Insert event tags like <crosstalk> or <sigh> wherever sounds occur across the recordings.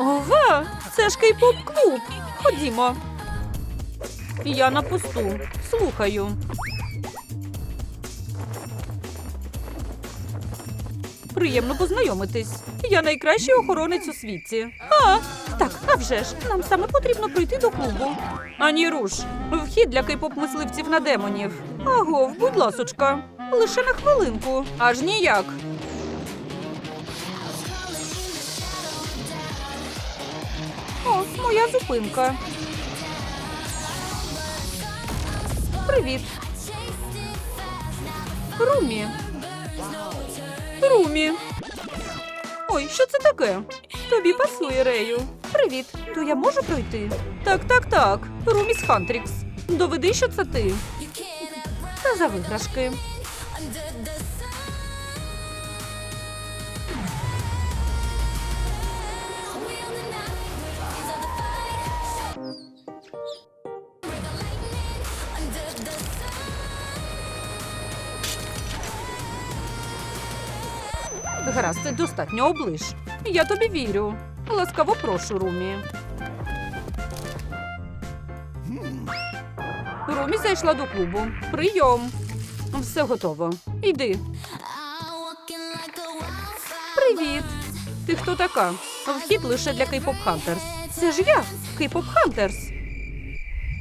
Ова, це ж кей-поп клуб. Ходімо. Я на посту. Слухаю. Приємно познайомитись. Я найкращий охоронець у світі. А, так, а вже ж, нам саме потрібно прийти до клубу. Ані руш, вхід для кей-поп мисливців на демонів. Агов, будь ласочка, лише на хвилинку. Аж ніяк. Моя зупинка. Привіт. Румі. Румі. Ой, що це таке? Тобі пасує, Рею. Привіт. То я можу пройти? Так, так, так. Румі з Хантрікс. Доведи, що це ти. Та за виграшки. Гаразд, це достатньо оближ. Я тобі вірю. Ласкаво прошу, Румі. Румі зайшла до клубу. Прийом. Все готово. Йди. Привіт. Ти хто така? Вхід лише для Кейпоп Хантерс. Це ж я, Кейпоп Хантерс.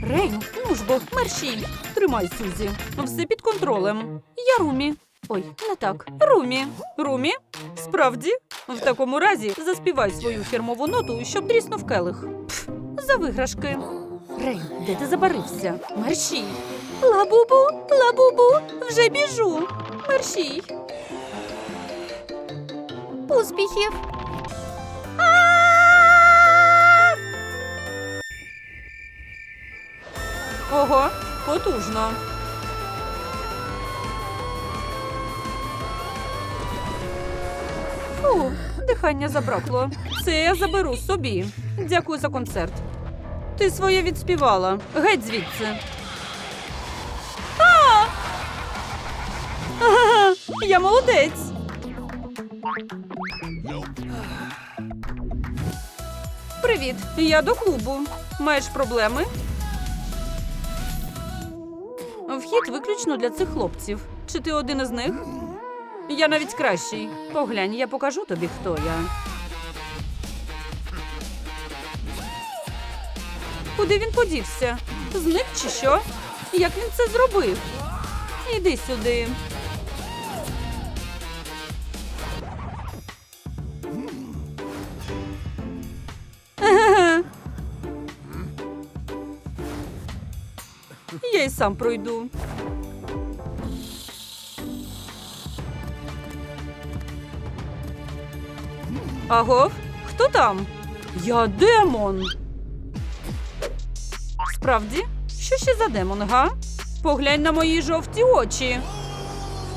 Рейн, ну ж бо, мерщій. Тримай, Сюзі. Все під контролем. Я Румі. Ой, не так. Румі. Румі? Справді? В такому разі заспівай свою фірмову ноту, щоб дріснув келих. Пф, за виграшки. Рейн, де ти забарився? Мерщій. Лабубу, лабубу, вже біжу. Мерщій. Успіхів. Ого, потужно. Дихання забракло. Це я заберу собі. Дякую за концерт. Ти своє відспівала. Геть звідси. А! Ага, я молодець. Привіт, я до клубу. Маєш проблеми? Вхід виключно для цих хлопців. Чи ти один із них? Я навіть кращий. Поглянь, я покажу тобі, хто я. Куди він подівся? Зник чи що? Як він це зробив? Іди сюди. Я й сам пройду. Агов, хто там? Я демон. Справді? Що ще за демон, га? Поглянь на мої жовті очі.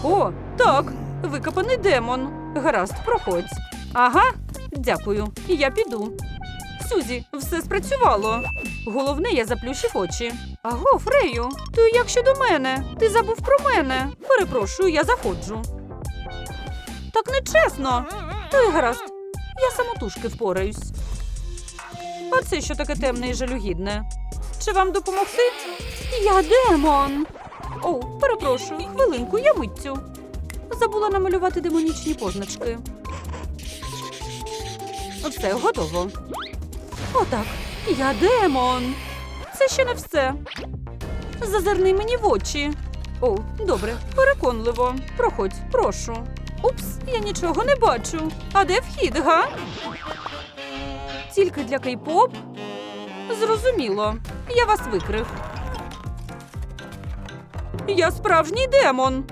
О, так, викопаний демон. Гаразд, проходь. Ага, дякую. Я піду. Сюзі, все спрацювало. Головне, я заплющив очі. Аго, Фрею, то як щодо мене? Ти забув про мене. Перепрошую, я заходжу. Так нечесно. То й гаразд. Самотужки впораюсь. А це що таке темне і жалюгідне? Чи вам допомогти? Я демон. О, перепрошую, хвилинку, я миттю. Забула намалювати демонічні позначки. Все готово. Отак. Я демон. Це ще не все. Зазирни мені в очі. О, добре, переконливо. Проходь, прошу. Упс, я нічого не бачу. А де вхід, га? Тільки для кей-поп? Зрозуміло. Я вас викрив. Я справжній демон.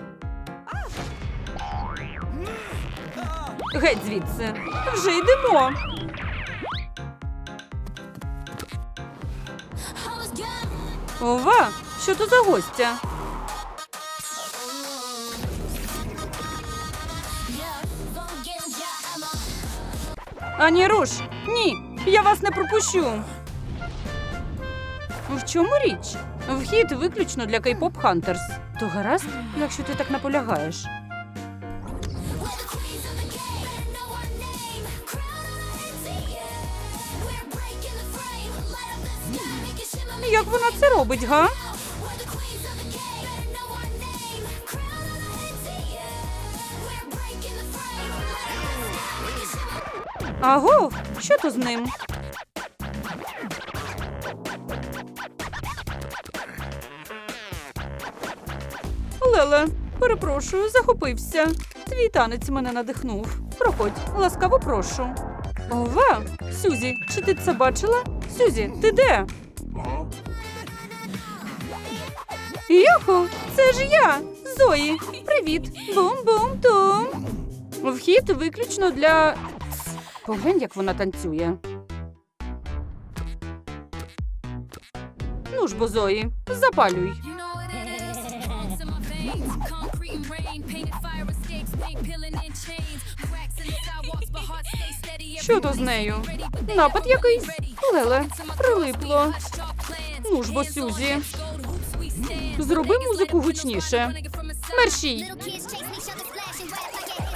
Геть звідси. Вже йдемо. Ова, що то за гостя? Ані руш! Ні! Я вас не пропущу. В чому річ? Вхід виключно для K-pop Hunters. То гаразд, якщо ти так наполягаєш. Як вона це робить, га? Аго, що то з ним? Леле, перепрошую, захопився. Твій танець мене надихнув. Проходь, ласкаво прошу. Ова, Сюзі, чи ти це бачила? Сюзі, ти де? Йохо, це ж я, Зої. Привіт. Бум-бум-тум. Вхід виключно для. Поглянь, як вона танцює. Ну ж бо, Зої, запалюй. Що то з нею? Напад якийсь? Леле, прилипло. Ну ж бо, Сюзі. Зроби музику гучніше. Мерщій.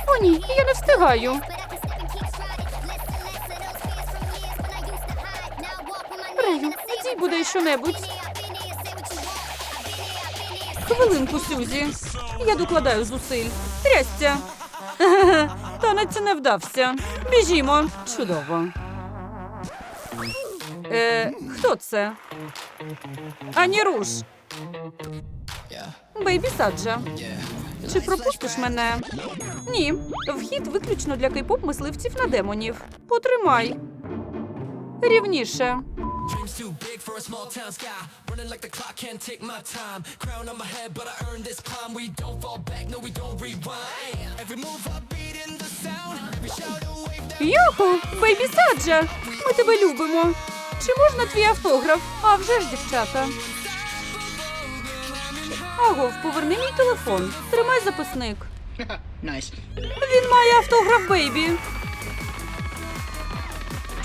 О, ні, я не встигаю. Буде що-небудь. Хвилинку, Сюзі. Я докладаю зусиль. Трясця. <laughs> Танець не вдався. Біжімо. Чудово. Е, хто це? Ані руш. Бейбі Саджа. Чи пропустиш мене? Ні. Вхід виключно для кей-поп мисливців на демонів. Потримай. Рівніше. Dreams too big for a small town sky. Running like the clock, can't take my time. Crown on my head, but I earned this climb. We don't fall back, no, we don't rewind. Every move I beat in the sound. Every shout a wave that Йоху, Бейбі Саджа! Ми тебе любимо. Чи можна твій автограф? А вже ж, дівчата. Агов, поверни мій телефон. Тримай записник. nice. Він має автограф Бейбі.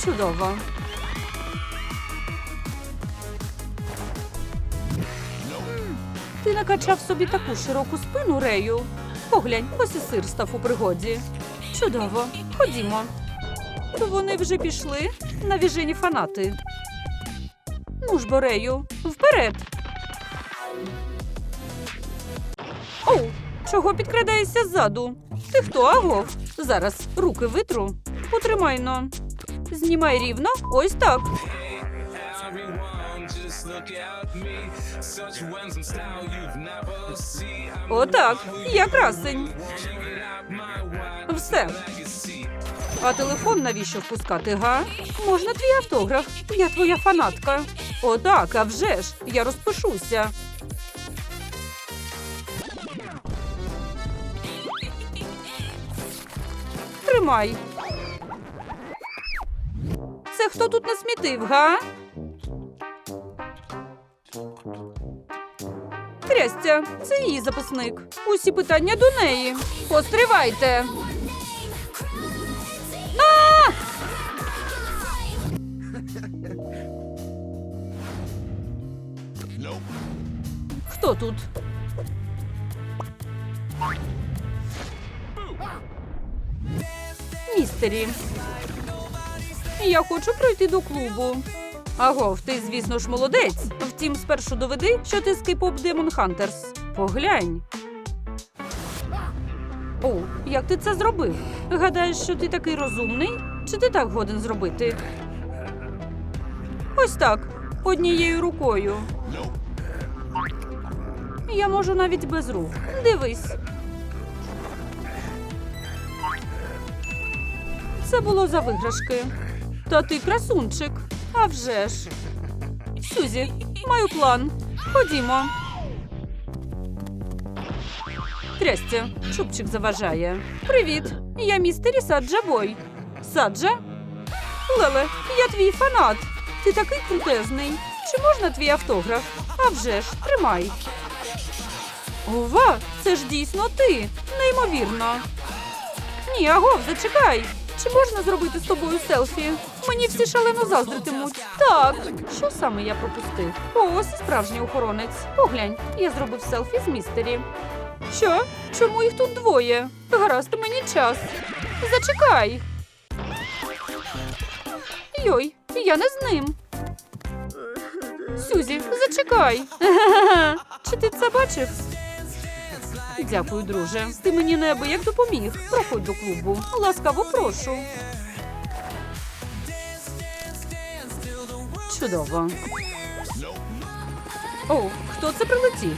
Чудово. Ти накачав собі таку широку спину, Рею. Поглянь, ось і сир став у пригоді. Чудово. Ходімо. Вони вже пішли. Навіжені фанати. Ну ж, бо, Рею, вперед. Оу, чого підкрадаєшся ззаду? Ти хто, агов? Зараз руки витру. Потримай но. Знімай рівно. Ось так. Отак. Я красень. Все. А телефон навіщо впускати, га? Можна твій автограф. Я твоя фанатка. Отак, а вже ж. Я розпишуся. Тримай. Це хто тут насмітив, га? Трястя, це її записник. Усі питання до неї. Постривайте. Хто тут? Містері. Я хочу пройти до клубу. Агов, ти, звісно ж, молодець. Втім, спершу доведи, що ти K-pop Demon Hunters. Поглянь. О, як ти це зробив? Гадаєш, що ти такий розумний? Чи ти так годен зробити? Ось так, однією рукою. Я можу навіть без рук. Дивись. Це було за виграшки. Та ти красунчик. А вже ж. Сюзі, маю план. Ходімо. Трястя, чубчик заважає. Привіт, я містері Саджа Бой. Саджа? Леле, я твій фанат. Ти такий крутезний. Чи можна твій автограф? А вже ж, тримай. Ова, це ж дійсно ти. Неймовірно. Ні, агов, зачекай. Чи можна зробити з тобою селфі? Мені всі шалено заздритимуть. Так, що саме я пропустив? О, ось і справжній охоронець. Поглянь, я зробив селфі з містері. Що? Чому їх тут двоє? Гаразд, мені час. Зачекай. Йой, я не з ним. Сюзі, зачекай. <laughs> Чи ти це бачив? Дякую, друже. Ти мені неабияк допоміг. Проходь до клубу. Ласкаво прошу. Чудово. О, хто це прилетів?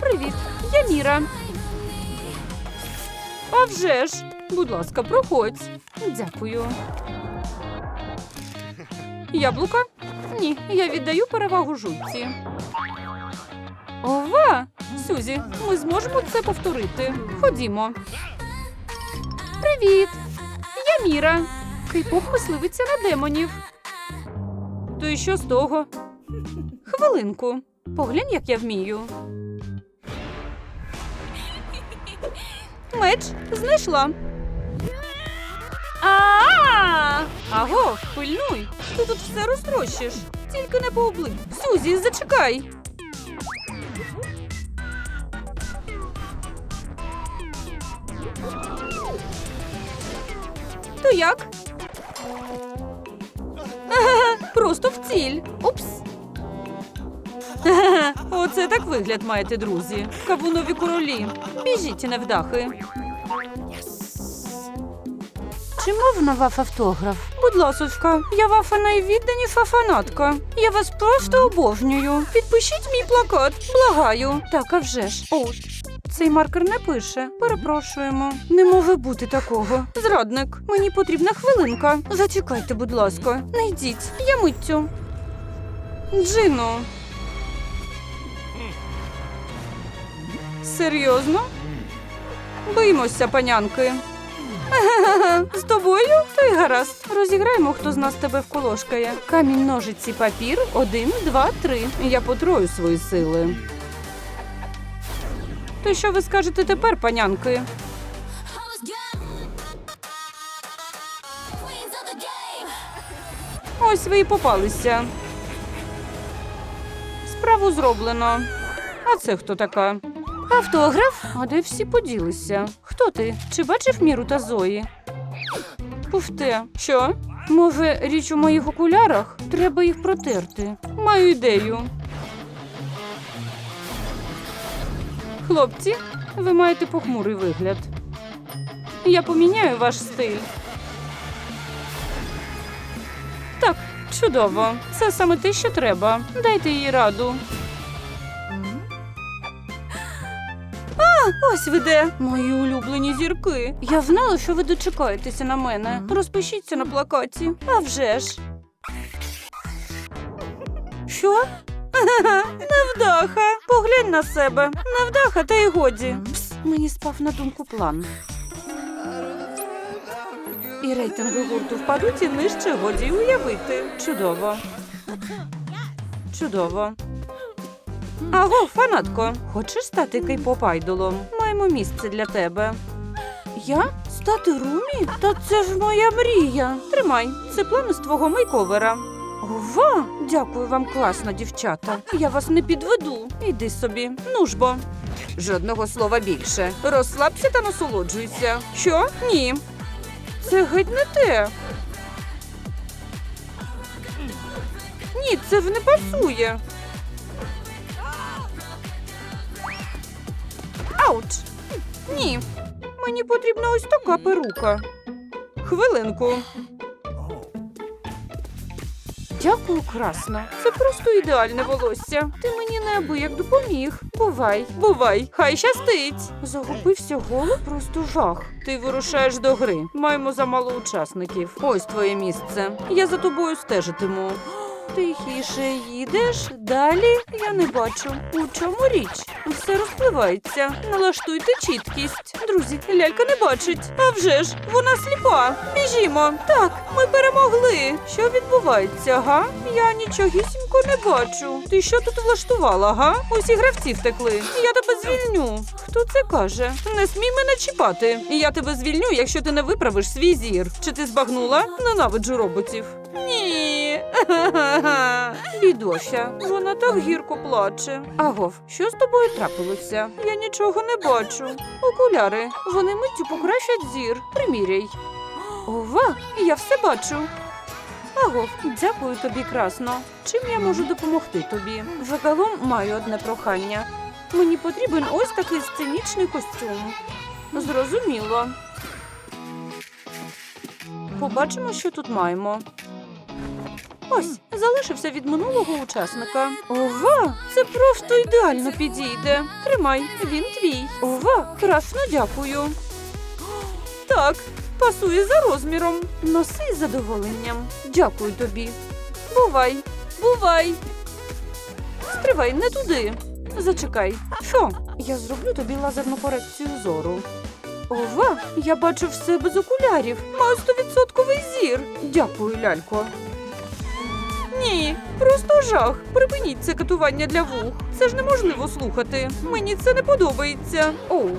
Привіт, я Міра. А вже ж, будь ласка, проходь. Дякую. Яблука? Ні, я віддаю перевагу жуйці. Ова! Сюзі, ми зможемо це повторити. Ходімо. Привіт! Я Міра. Кейпоп мисливиця на демонів. То і що з того? Хвилинку. Поглянь, як я вмію. Меч знайшла. А! Аго, пильнуй. Ти тут все розтрощиш. Тільки не по обличчю. Сюзі, зачекай. То як? Просто в ціль. Упс. Оце так вигляд маєте, друзі. Кавунові королі. Біжіть, невдахи. Чи мовна ваф автограф? Будь ласочка, я вафа найвідданіша фанатка. Я вас просто обожнюю. Підпишіть мій плакат, благаю. Так, а вже ж. О, цей маркер не пише. Перепрошуємо. Не може бути такого. Зрадник, мені потрібна хвилинка. Зачекайте, будь ласка. Не йдіть, я миттю. Джино. Серйозно? Боїмося, панянки. З тобою? То й гаразд. Розіграємо, хто з нас тебе вколошкає. Камінь, ножиці, папір. Один, два, три. Я потрою свої сили. То що ви скажете тепер, панянки? Ось ви і попалися. Справу зроблено. А це хто така? Автограф? А де всі поділися? Хто ти? Чи бачив Міру та Зої? Пуфте, що? Може, річ у моїх окулярах? Треба їх протерти. Маю ідею. Хлопці, ви маєте похмурий вигляд. Я поміняю ваш стиль. Так, чудово. Це саме те, що треба. Дайте їй раду. А, ось ви де. Мої улюблені зірки. Я знала, що ви дочекаєтеся на мене. Розпишіться на плакаті. А вже ж. Що? <laughs> Невдаха. Поглянь на себе. Невдаха, та й годі. Пс, мені спав на думку план. І рейтинги гурту впадуть і нижче годі уявити. Чудово. Чудово. Аго, фанатко, хочеш стати кей-поп айдолом? Маємо місце для тебе. Я? Стати румі? Та це ж моя мрія. Тримай, це план із твого мейковера. Ова! Дякую вам, класно, дівчата. Я вас не підведу. Іди собі, ну ж бо. Жодного слова більше. Розслабся та насолоджуйся. Що? Ні. Це геть не те. Ні, це не пасує. Ауч! Ні. Мені потрібна ось така перука. Хвилинку. Дякую, красно. Це просто ідеальне волосся. Ти мені неабияк допоміг. Бувай, бувай, хай щастить. Загубився голо, просто жах. Ти вирушаєш до гри. Маємо замало учасників. Ось твоє місце. Я за тобою стежитиму. Тихіше їдеш, далі я не бачу. У чому річ? Все розпливається. Налаштуйте чіткість. Друзі, лялька не бачить. А вже ж, вона сліпа. Біжімо. Так, ми перемогли. Що відбувається, га? Я нічогісінько не бачу. Ти що тут влаштувала, га? Усі гравці втекли. Я тебе звільню. Хто це каже? Не смій мене чіпати. Я тебе звільню, якщо ти не виправиш свій зір. Чи ти збагнула? Ненавиджу роботів. Ні. Бідося, вона так гірко плаче. Агов, що з тобою трапилося? Я нічого не бачу. Окуляри, вони миттю покращать зір. Приміряй. Ова, я все бачу. Агов, дякую тобі, красно. Чим я можу допомогти тобі? Загалом маю одне прохання. Мені потрібен ось такий сценічний костюм. Зрозуміло. Побачимо, що тут маємо. Ось, залишився від минулого учасника. Ова, це просто ідеально підійде. Тримай, він твій. Ова, красно дякую. Так, пасує за розміром. Носи з задоволенням. Дякую тобі. Бувай, бувай. Стривай не туди. Зачекай. Що? Я зроблю тобі лазерну корекцію зору. Ова, я бачу все без окулярів. Маю стовідсотковий зір. Дякую, лялько. Ні, просто жах. Припиніть це катування для вух. Це ж неможливо слухати. Мені це не подобається. Оу.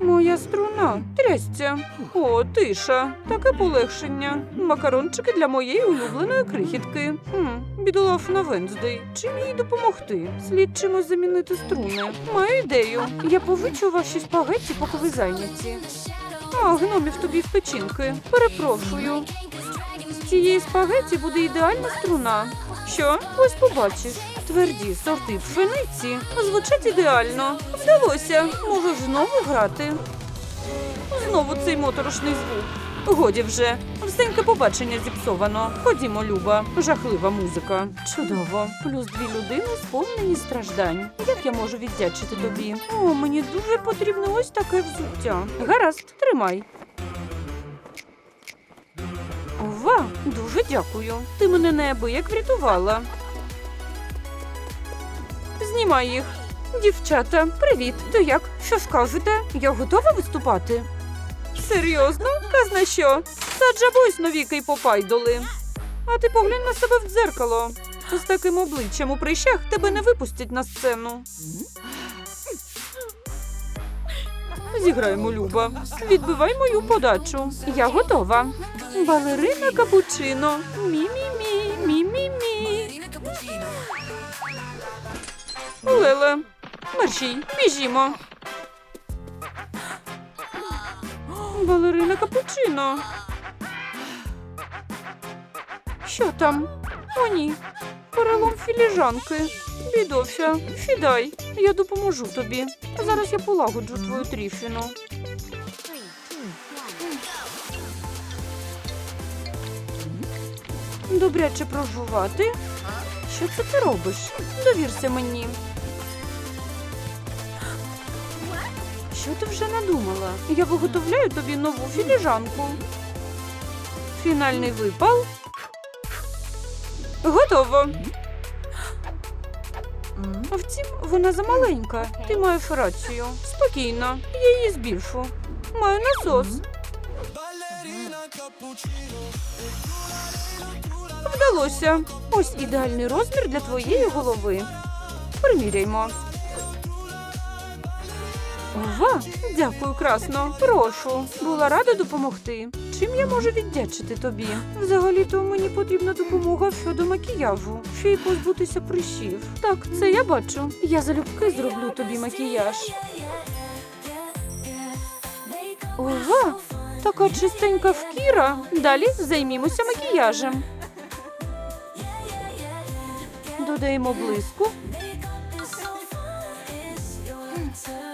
Моя струна трясця. О, тиша. Таке полегшення. Макарончики для моєї улюбленої крихітки. Хм, бідолафна Венздей. Чим їй допомогти? Слід чимось замінити струни. Маю ідею. Я повичу ваші спагетті, поки ви зайняті. А, гномів тобі в печінки. Перепрошую. Цієї спагеті буде ідеальна струна. Що? Ось побачиш. Тверді сорти пшениці звучать ідеально. Вдалося. Можеш знову грати. Знову цей моторошний звук. Годі вже. Всеньке побачення зіпсовано. Ходімо, Люба. Жахлива музика. Чудово. Плюс дві людини сповнені страждань. Як я можу віддячити тобі? О, мені дуже потрібно ось таке взуття. Гаразд, тримай. Ова, дуже дякую. Ти мене неабияк врятувала. Знімай їх. Дівчата, привіт. То як? Що скажете? Я готова виступати? Серйозно? Казна що? Саджа бойсь новіки й попайдоли. А ти поглянь на себе в дзеркало. З таким обличчям у прищах тебе не випустять на сцену. Зіграємо, Люба. Відбивай мою подачу. Я готова. Балерина капучино. Мі-мі-мі, мі-мі-мі. Леле, мерщій, біжімо. Балерина капучино. Що там? О, ні. Перелом філіжанки. Бідося, сідай. Я допоможу тобі. Зараз я полагоджу твою тріфіну. Добряче прожувати. Що це ти робиш? Довірся мені. Що ти вже надумала? Я виготовляю тобі нову філіжанку. Фінальний випал. Готово. Втім, вона замаленька. Ти маєш рацію. Спокійно, я її збільшу. Маю насос. Вдалося. Ось ідеальний розмір для твоєї голови. Приміряймо. Ова, дякую, красно. Прошу. Була рада допомогти. Чим я можу віддячити тобі? Взагалі-то мені потрібна допомога щодо макіяжу, ще й позбутися прищів. Так, це я бачу. Я залюбки зроблю тобі макіяж. Ова, така чистенька шкіра. Далі займімося макіяжем. Додаємо блиску.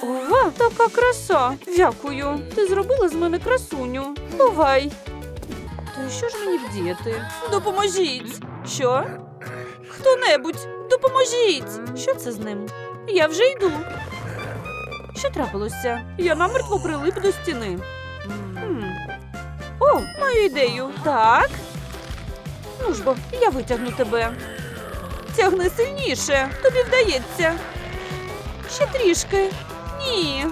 Ова, така краса. Дякую. Ти зробила з мене красуню. Бувай. То що ж мені вдіяти? Допоможіть. Що? Хто-небудь, допоможіть. Що це з ним? Я вже йду. Що трапилося? Я намертво прилип до стіни. О, маю ідею. Так. Ну ж бо, я витягну тебе. Тягни сильніше. Тобі вдається. Ще трішки. Ні.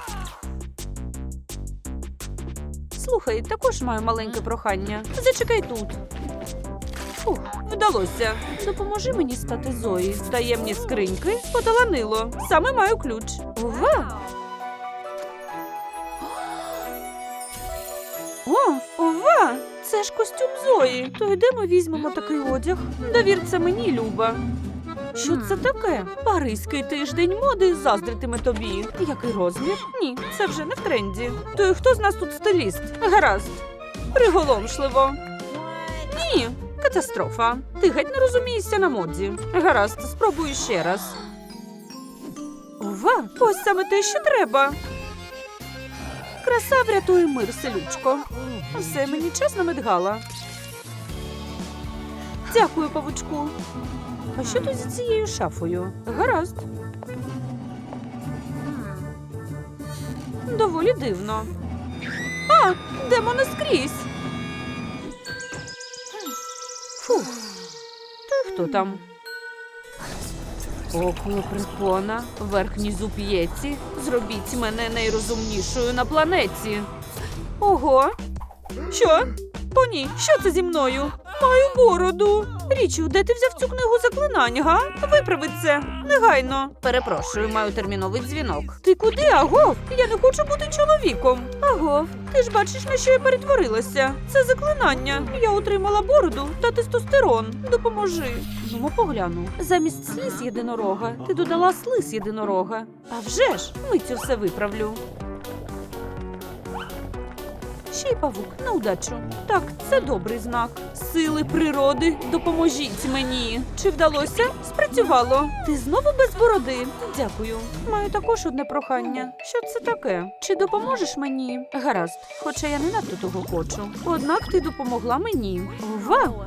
Слухай, також маю маленьке прохання. Зачекай тут. Фух, вдалося. Допоможи мені стати Зої. Таємні скриньки поталанило. Саме маю ключ. Ова! О, ова! Це ж костюм Зої. То йдемо візьмемо такий одяг. Довір це мені, Люба. Що це таке? Паризький тиждень моди заздритиме тобі. Який розмір? Ні, це вже не в тренді. То й хто з нас тут стиліст? Гаразд. Приголомшливо. Ні, катастрофа. Ти геть не розумієшся на моді. Гаразд, спробую ще раз. Ова, ось саме те, що треба. Краса врятує мир, селючко. Все мені чесно медгала. Дякую, павучку. А що тут зі цією шафою? Гаразд. Доволі дивно. А, демони скрізь. Фух. Ти хто там? Око прикона, верхній зуб. Зробіть мене найрозумнішою на планеті. Ого. Що? О, ні, що це зі мною? Маю бороду. Річу, де ти взяв цю книгу заклинань, га? Виправи це. Негайно. Перепрошую, маю терміновий дзвінок. Ти куди, Агов? Я не хочу бути чоловіком. Агов, ти ж бачиш, на що я перетворилася. Це заклинання. Я отримала бороду та тестостерон. Допоможи. Ну, погляну. Замість сліз єдинорога ти додала слиз єдинорога. А вже ж, миттю все виправлю. Ще й павук на удачу. Так, це добрий знак. Сили природи, допоможіть мені. Чи вдалося? Спрацювало. Ти знову без бороди. Дякую. Маю також одне прохання. Що це таке? Чи допоможеш мені? Гаразд, хоча я не надто того хочу. Однак ти допомогла мені. Ова!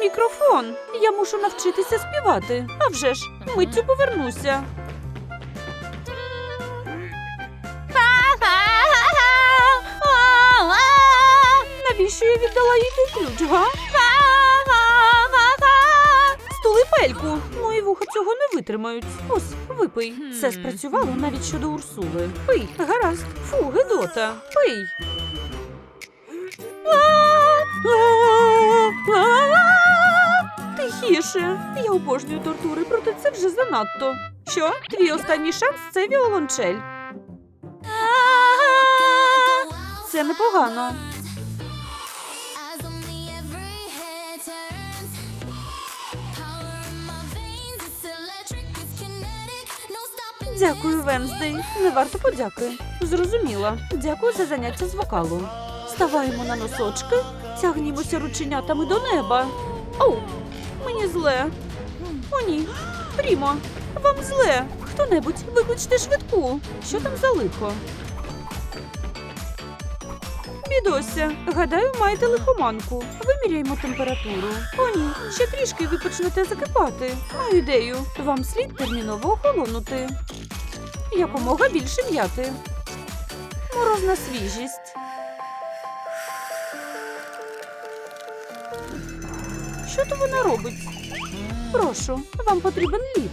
Мікрофон. Я мушу навчитися співати. А вже ж, миттю повернуся. Навіщо я віддала їй той ключ, га? Стули пельку. Мої вуха цього не витримають. Ось, випий. Це спрацювало навіть щодо Урсули. Пий, гаразд. Фу, гидота. Пий. Тихіше. Я обожнюю тортури, проте це вже занадто. Що? Твій останній шанс це віолончель. Це непогано. Дякую, Венздей. Не варто подяки. Зрозуміла. Дякую за заняття з вокалу. Ставаємо на носочки, тягнімося рученятами до неба. Оу, мені зле. О, ні. Прімо, вам зле. Хто-небудь, викличте швидку. Що там за лихо? Бідося, гадаю, маєте лихоманку. Виміряємо температуру. О, ні, ще трішки ви почнете закипати. Маю ідею. Вам слід терміново охолонути. Якомога більше м'яти. Морозна свіжість. Що то вона робить? Прошу, вам потрібен лід.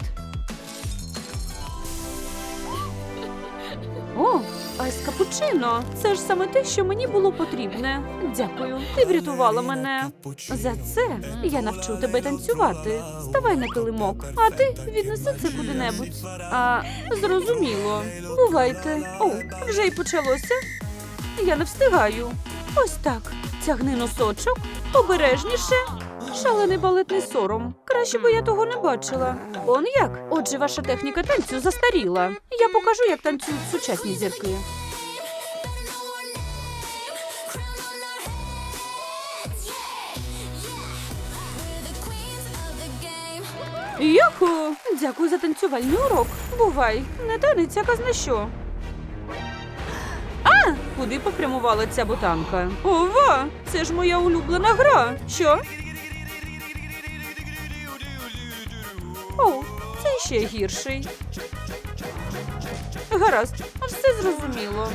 Айс капучино. Це ж саме те, що мені було потрібне. Дякую. Ти врятувала мене. За це я навчу тебе танцювати. Ставай на килимок, а ти віднеси це куди-небудь. А зрозуміло. Бувайте. О, вже й почалося. Я не встигаю. Ось так. Тягни носочок, обережніше. Шалений балетний сором. Краще би я того не бачила. Он як? Отже, ваша техніка танцю застаріла. Я покажу, як танцюють сучасні зірки. Йоху! Дякую за танцювальний урок. Бувай, не танець, а казна що. А, куди попрямувала ця ботанка? Ова! Це ж моя улюблена гра. Що? Ще гірший. Гаразд, аж все зрозуміло.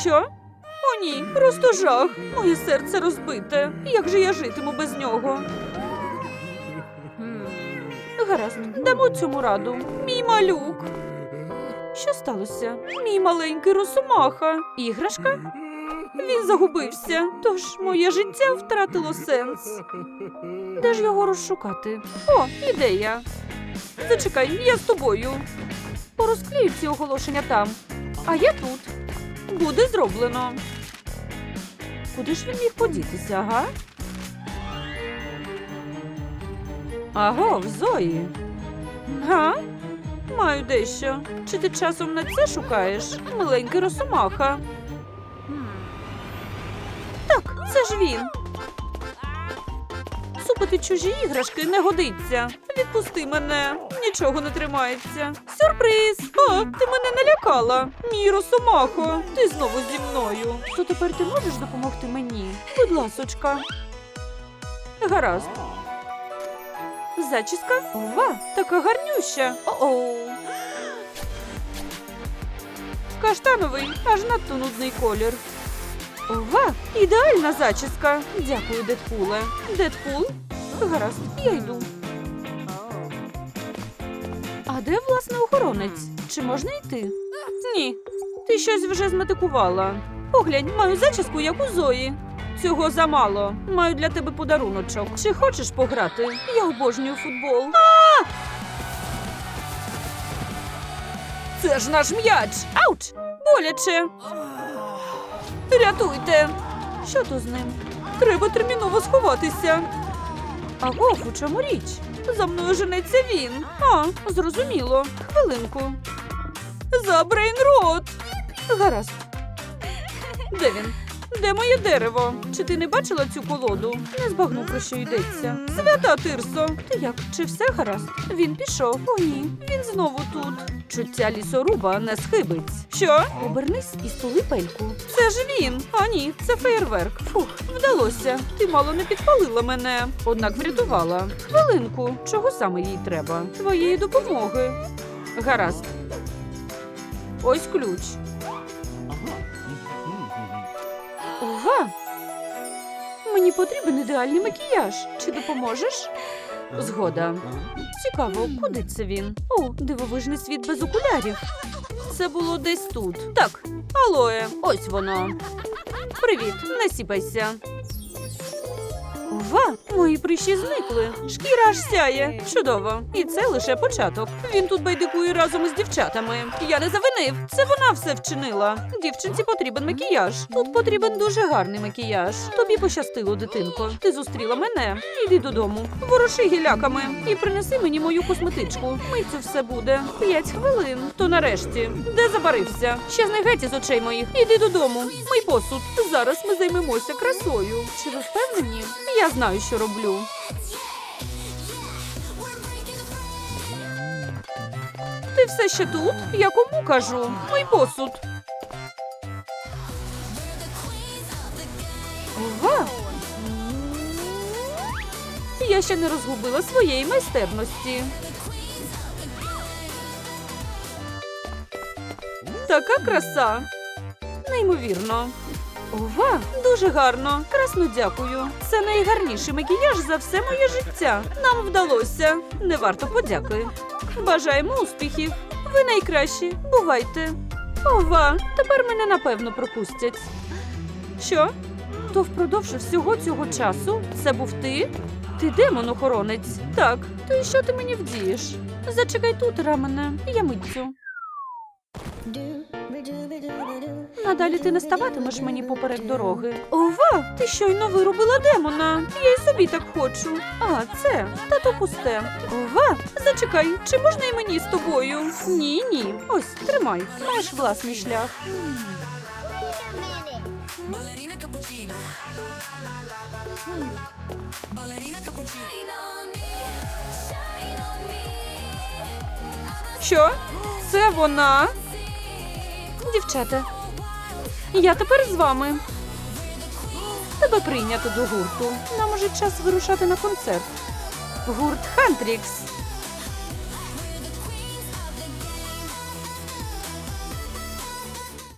Що? О, ні, просто жах. Моє серце розбите. Як же я житиму без нього? Гаразд, дамо цьому раду. Мій малюк. Що сталося? Мій маленький росомаха. Іграшка? Він загубився, тож моє життя втратило сенс. Де ж його розшукати? О, ідея. Зачекай, я з тобою. Порозклею ці оголошення там. А я тут. Буде зроблено. Куди ж він міг подітися, ага? Аго, Зої. Га? Маю дещо. Чи ти часом не це шукаєш? Миленький росомаха. Це ж він. Супити чужі іграшки не годиться. Відпусти мене. Нічого не тримається. Сюрприз! О, ти мене налякала. Мій росомахо, ти знову зі мною. То тепер ти можеш допомогти мені? Будь ласочка. Гаразд. Зачіска? Ова, така гарнюща. О-оу. Каштановий, аж надто нудний колір. Ова, ідеальна зачіска. Дякую, Дедпуле. Дедпул? Гаразд, я йду. А де власне охоронець? Чи можна йти? Ні. Ти щось вже зметикувала. Поглянь, маю зачіску, як у Зої. Цього замало. Маю для тебе подаруночок. Чи хочеш пограти? Я обожнюю футбол. А! Це ж наш м'яч. Ауч! Боляче. Рятуйте. Що то з ним? Треба терміново сховатися. Агов, у чому річ? За мною женеться він. А, зрозуміло. Хвилинку. За брейнрот. Гаразд. Де він? Де моє дерево? Чи ти не бачила цю колоду? Не збагну, про що йдеться. Свята Тирсо! Ти як? Чи все гаразд? Він пішов. О, ні, він знову тут. Чуття лісоруба не схибить. Що? Обернись і стули пельку. Це ж він. А ні, це феєрверк. Фух, вдалося. Ти мало не підпалила мене. Однак врятувала. Хвилинку, чого саме їй треба? Твоєї допомоги. Гаразд. Ось ключ. Ова! Мені потрібен ідеальний макіяж. Чи допоможеш? Згода. Цікаво, куди це він? О, дивовижний світ без окулярів. Це було десь тут. Так, алоє, ось воно. Привіт, не сіпайся. Ова, мої прищі зникли. Шкіра аж сяє. Чудово. І це лише початок. Він тут байдикує разом із дівчатами. Я не завинив. Це вона все вчинила. Дівчинці потрібен макіяж. Тут потрібен дуже гарний макіяж. Тобі пощастило, дитинко. Ти зустріла мене. Іди додому. Воруши гіляками і принеси мені мою косметичку. Миттю все буде. П'ять хвилин. То нарешті. Де забарився? Щезни геть із очей моїх. Іди додому. Мий посуд. Зараз ми займемося красою. Чи ви впевнені? Я знаю, що роблю. Ти все ще тут? Я кому кажу? Мий посуд. Ова! Я ще не розгубила своєї майстерності. Така краса. Неймовірно. Ова, дуже гарно. Красно дякую. Це найгарніший макіяж за все моє життя. Нам вдалося. Не варто подяки. Бажаємо успіхів. Ви найкращі. Бувайте. Ова, тепер мене напевно пропустять. Що? То впродовж всього цього часу це був ти? Ти демон-охоронець. Так, то і що ти мені вдієш? Зачекай тут, рамене, я миттю. Надалі ти не ставатимеш мені поперек дороги. Ова, ти щойно вирубила демона. Я й собі так хочу. А, це та то пусте. Ова, зачекай, чи можна і мені з тобою? Ні, ні. Ось, тримай. Маєш власний шлях. Що? Це вона? Дівчата, я тепер з вами. Тебе прийнято до гурту. Нам уже час вирушати на концерт. Гурт Хантрікс.